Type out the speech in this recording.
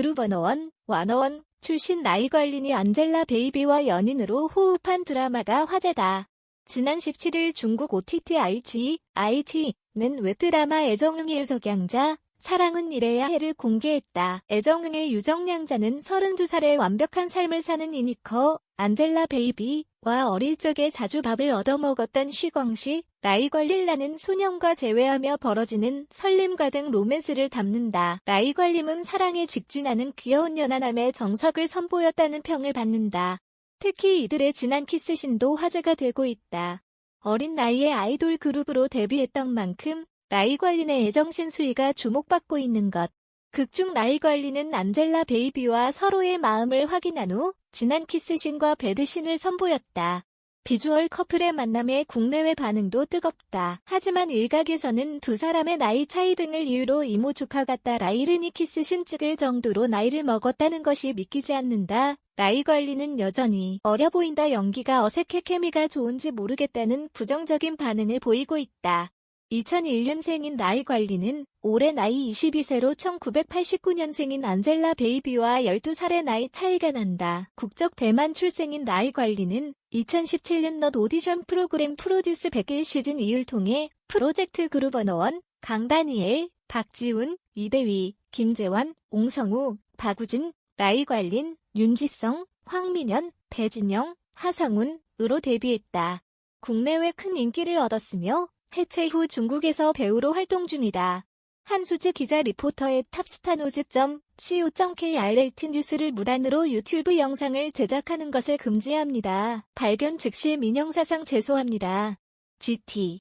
언어1, 완어원 출신 나이걸린이 안젤라 베이비와 연인으로 호흡한 드라마가 화제다. 지난 17일 중국 OTT IG, IG는 웹드라마 애정응의 유적양자, 사랑은 이래야 해를 공개했다. 애정응의 유정양자는 32살의 완벽한 삶을 사는 이니커, 안젤라 베이비 와 어릴 적에 자주 밥을 얻어먹었던 쉬광시, 라이걸릴라는 소년과 재회하며 벌어지는 설렘 가득 로맨스를 담는다. 라이걸림은 사랑에 직진하는 귀여운 연하남의 정석을 선보였다는 평을 받는다. 특히 이들의 진한 키스신도 화제가 되고 있다. 어린 나이에 아이돌 그룹으로 데뷔했던 만큼 라이관린의 애정신 수위가 주목받고 있는 것. 극중 라이관린은 안젤라 베이비와 서로의 마음을 확인한 후 진한 키스신과 배드신을 선보였다. 비주얼 커플의 만남에 국내외 반응도 뜨겁다. 하지만 일각에서는 두 사람의 나이 차이 등을 이유로 이모 조카 같다 라이른이 키스신 찍을 정도로 나이를 먹었다는 것이 믿기지 않는다. 라이 관리는 여전히 어려 보인다 연기가 어색해 케미가 좋은지 모르겠다는 부정적인 반응을 보이고 있다. 2001년생인 나이 관리는 올해 나이 22세로 1989년생인 안젤라 베이비와 12살의 나이 차이가 난다. 국적 대만 출생인 나이 관리는 2017년 넛 오디션 프로그램 프로듀스 100일 시즌 2를 통해 프로젝트 그룹 언어원, 강다니엘, 박지훈, 이대휘, 김재환, 옹성우, 박우진, 라이 관린, 윤지성, 황민현, 배진영, 하상훈으로 데뷔했다. 국내외 큰 인기를 얻었으며 해체 후 중국에서 배우로 활동 중이다. 한수지 기자 리포터의 탑스타노집.co.kr 뉴스를 무단으로 유튜브 영상을 제작하는 것을 금지합니다. 발견 즉시 민형사상 제소합니다. GT